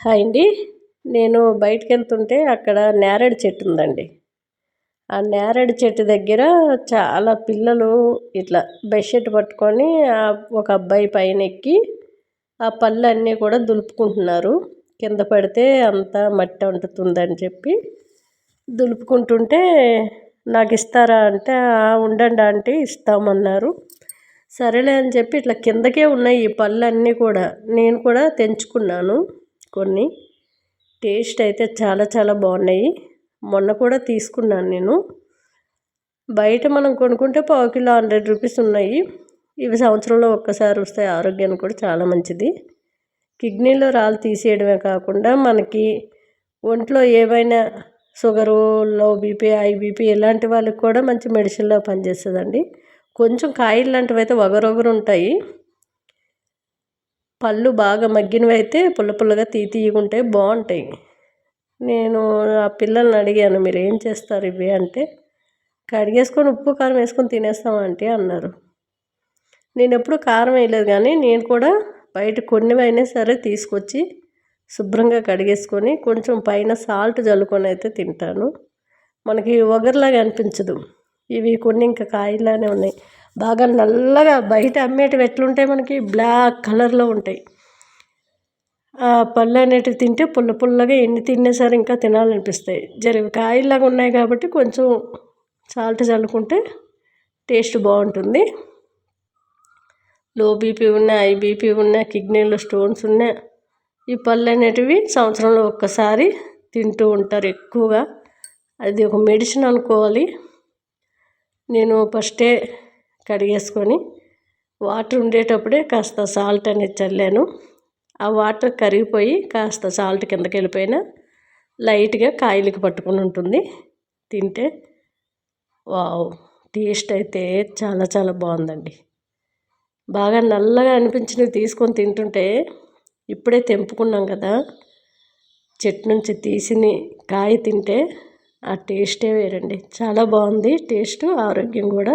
Hi అండి. నేను బయటికి వెళ్తుంటే అక్కడ నేరేడు చెట్టు ఉందండి. ఆ నేరేడు చెట్టు దగ్గర చాలా పిల్లలు ఇట్లా బెడ్షీట్ పట్టుకొని ఒక అబ్బాయి పైన ఎక్కి ఆ పళ్ళు అన్నీ కూడా దులుపుకుంటున్నారు. కింద పడితే అంతా మట్టి అంటుతుందని చెప్పి దులుపుకుంటుంటే నాకు ఇస్తారా అంటే ఉండండి అంటే ఇస్తామన్నారు. సరేలే అని చెప్పి ఇట్లా కిందకే ఉన్నాయి ఈ పళ్ళు అన్నీ కూడా. నేను కూడా తెంచుకున్నాను. కొన్ని టేస్ట్ అయితే చాలా చాలా బాగున్నాయి. మొన్న కూడా తీసుకున్నాను నేను. బయట మనం కొనుక్కుంటే పావు కిలో హండ్రెడ్ రూపీస్ ఉన్నాయి. ఇవి సంవత్సరంలో ఒక్కసారి వస్తాయి ఆరోగ్యానికి కూడా చాలా మంచిది. కిడ్నీలో రాళ్ళు తీసేయడమే కాకుండా మనకి ఒంట్లో ఏవైనా sugar low BP IBP BP ఇలాంటి వాళ్ళకి కూడా మంచి మెడిసిన్లో పనిచేస్తుందండి. కొంచెం కాయలు లాంటివి అయితే వగరొగరు ఉంటాయి పళ్ళు బాగా మగ్గినవి అయితే పుల్ల పుల్లగా తీ తీయకుంటే బాగుంటాయి. నేను ఆ పిల్లల్ని అడిగాను మీరు ఏం చేస్తారు ఇవి? అంటే కడిగేసుకొని ఉప్పు కారం వేసుకొని తినేస్తామంటే అన్నారు. నేను ఎప్పుడు కారం వేయలేదు కానీ నేను కూడా బయట కొన్నివైనా సరే తీసుకొచ్చి శుభ్రంగా కడిగేసుకొని కొంచెం పైన సాల్ట్ చల్లుకొని అయితే తింటాను. మనకి ఒగర్లాగా అనిపించదు. ఇవి కొన్ని ఇంకా కాయలానే ఉన్నాయి. బాగా నల్లగా బయట అమ్మేటివి ఎట్లుంటాయి మనకి? బ్లాక్ కలర్లో ఉంటాయి. ఆ పళ్ళు అనేటివి తింటే పుల్ల పుల్లగా ఎన్ని తిన్నా సరే ఇంకా తినాలనిపిస్తాయి. జరిగి కాయలాగా ఉన్నాయి కాబట్టి కొంచెం సాల్ట్ చల్లుకుంటే టేస్ట్ బాగుంటుంది. లో బీపీ ఉన్నాయి హై బీపీ ఉన్నాయి కిడ్నీలో స్టోన్స్ ఉన్నాయి ఈ పళ్ళు అనేటివి సంవత్సరంలో ఒక్కసారి తింటూ ఉంటారు ఎక్కువగా. అది ఒక మెడిసిన్ అనుకోవాలి. నేను ఫస్టే కడిగేసుకొని వాటర్ ఉండేటప్పుడే కాస్త సాల్ట్ అనేది చల్లాను. ఆ వాటర్ కరిగిపోయి కాస్త సాల్ట్ కిందకి వెళ్ళిపోయినా లైట్గా కాయలకి పట్టుకుని ఉంటుంది. తింటే వావ్! టేస్ట్ అయితే చాలా చాలా బాగుందండి. బాగా నల్లగా అనిపించినవి తీసుకొని తింటుంటే ఇప్పుడే తెంపుకున్నాం కదా! చెట్టు నుంచి తీసిన కాయ తింటే ఆ టేస్టే వేరండి. చాలా బాగుంది. టేస్ట్ ఆరోగ్యం కూడా.